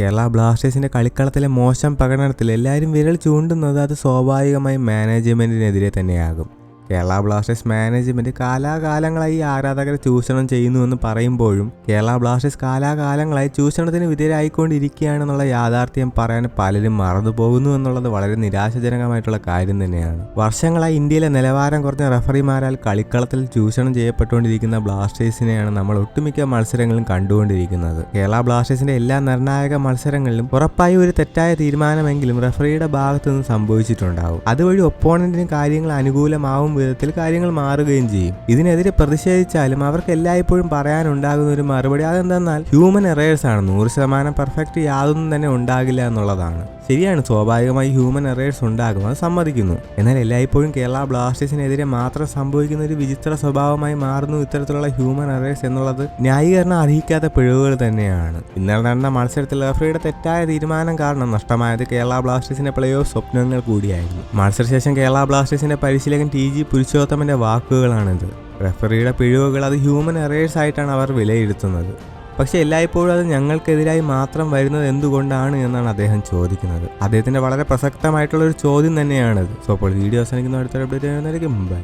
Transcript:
കേരള ബ്ലാസ്റ്റേഴ്സിന്റെ കളിക്കളത്തിലെ മോശം പ്രകടനത്തിൽ എല്ലാവരും വിരൽ ചൂണ്ടുന്നത് അത് സ്വാഭാവികമായും മാനേജ്മെന്റിനെതിരെ തന്നെയാകും. കേരള ബ്ലാസ്റ്റേഴ്സ് മാനേജ്മെന്റ് കാലാകാലങ്ങളായി ആരാധകരെ ചൂഷണം ചെയ്യുന്നു എന്ന് പറയുമ്പോഴും കേരള ബ്ലാസ്റ്റേഴ്സ് കാലാകാലങ്ങളായി ചൂഷണത്തിന് വിധേയരായിക്കൊണ്ടിരിക്കുകയാണെന്നുള്ള യാഥാർത്ഥ്യം പറയാൻ പലരും മറന്നു പോകുന്നു എന്നുള്ളത് വളരെ നിരാശാജനകമായിട്ടുള്ള കാര്യം തന്നെയാണ്. വർഷങ്ങളായി ഇന്ത്യയിലെ നിലവാരം കുറഞ്ഞ റഫറിമാരാൽ കളിക്കളത്തിൽ ചൂഷണം ചെയ്യപ്പെട്ടുകൊണ്ടിരിക്കുന്ന ബ്ലാസ്റ്റേഴ്സിനെയാണ് നമ്മൾ ഒട്ടുമിക്ക മത്സരങ്ങളും കണ്ടുകൊണ്ടിരിക്കുന്നത്. കേരള ബ്ലാസ്റ്റേഴ്സിന്റെ എല്ലാ നിർണായക മത്സരങ്ങളിലും ഉറപ്പായി ഒരു തെറ്റായ തീരുമാനമെങ്കിലും റഫറിയുടെ ഭാഗത്തുനിന്ന് സംഭവിച്ചിട്ടുണ്ടാവും. അതുവഴി ഒപ്പോണന്റിന് കാര്യങ്ങൾ അനുകൂലമാവും വിധത്തിൽ കാര്യങ്ങൾ മാറുകയും ചെയ്യും. ഇതിനെതിരെ പ്രതിഷേധിച്ചാലും അവർക്ക് എല്ലായ്പ്പോഴും പറയാനുണ്ടാകുന്ന ഒരു മറുപടി അതെന്തെന്നാൽ ഹ്യൂമൻ എറേഴ്സ് ആണ്. നൂറ് ശതമാനം പെർഫെക്റ്റ് യാതൊന്നും തന്നെ ഉണ്ടാകില്ല എന്നുള്ളതാണ്. ശരിയാണ് സ്വാഭാവികമായി ഹ്യൂമൻ എറേഴ്സ് ഉണ്ടാകും. അത് സമ്മതിക്കുന്നു. എന്നാൽ എല്ലായ്പ്പോഴും കേരള ബ്ലാസ്റ്റേഴ്സിനെതിരെ മാത്രം സംഭവിക്കുന്ന ഒരു വിചിത്ര സ്വഭാവമായി മാറുന്നു ഇത്തരത്തിലുള്ള ഹ്യൂമൻ എറേഴ്സ് എന്നുള്ളത് ന്യായീകരണം അർഹിക്കാത്ത പിഴവുകൾ തന്നെയാണ്. ഇന്നലെ നടന്ന മത്സരത്തിൽ റഫറിയുടെ തെറ്റായ തീരുമാനം കാരണം നഷ്ടമായത് കേരള ബ്ലാസ്റ്റേഴ്സിന്റെ പ്ലേ ഓഫ് സ്വപ്നങ്ങൾ കൂടിയായിരുന്നു. മത്സരശേഷം കേരള ബ്ലാസ്റ്റേഴ്സിന്റെ പരിശീലകൻ ടി ജി പുരുഷോത്തമന്റെ വാക്കുകളാണിത്. റെഫറിയുടെ പിഴവുകൾ അത് ഹ്യൂമൻ എറേഴ്സ് ആയിട്ടാണ് അവർ വിലയിരുത്തുന്നത്. പക്ഷേ എല്ലായ്പ്പോഴും അത് ഞങ്ങൾക്കെതിരായി മാത്രം വരുന്നത് എന്തുകൊണ്ടാണ് എന്നാണ് അദ്ദേഹം ചോദിക്കുന്നത്. അദ്ദേഹത്തിന്റെ വളരെ പ്രസക്തമായിട്ടുള്ള ഒരു ചോദ്യം തന്നെയാണത്. സോ അപ്പോൾ വീഡിയോ അവസാനിക്കുന്ന. അടുത്ത അപ്ഡേറ്റ് ബൈ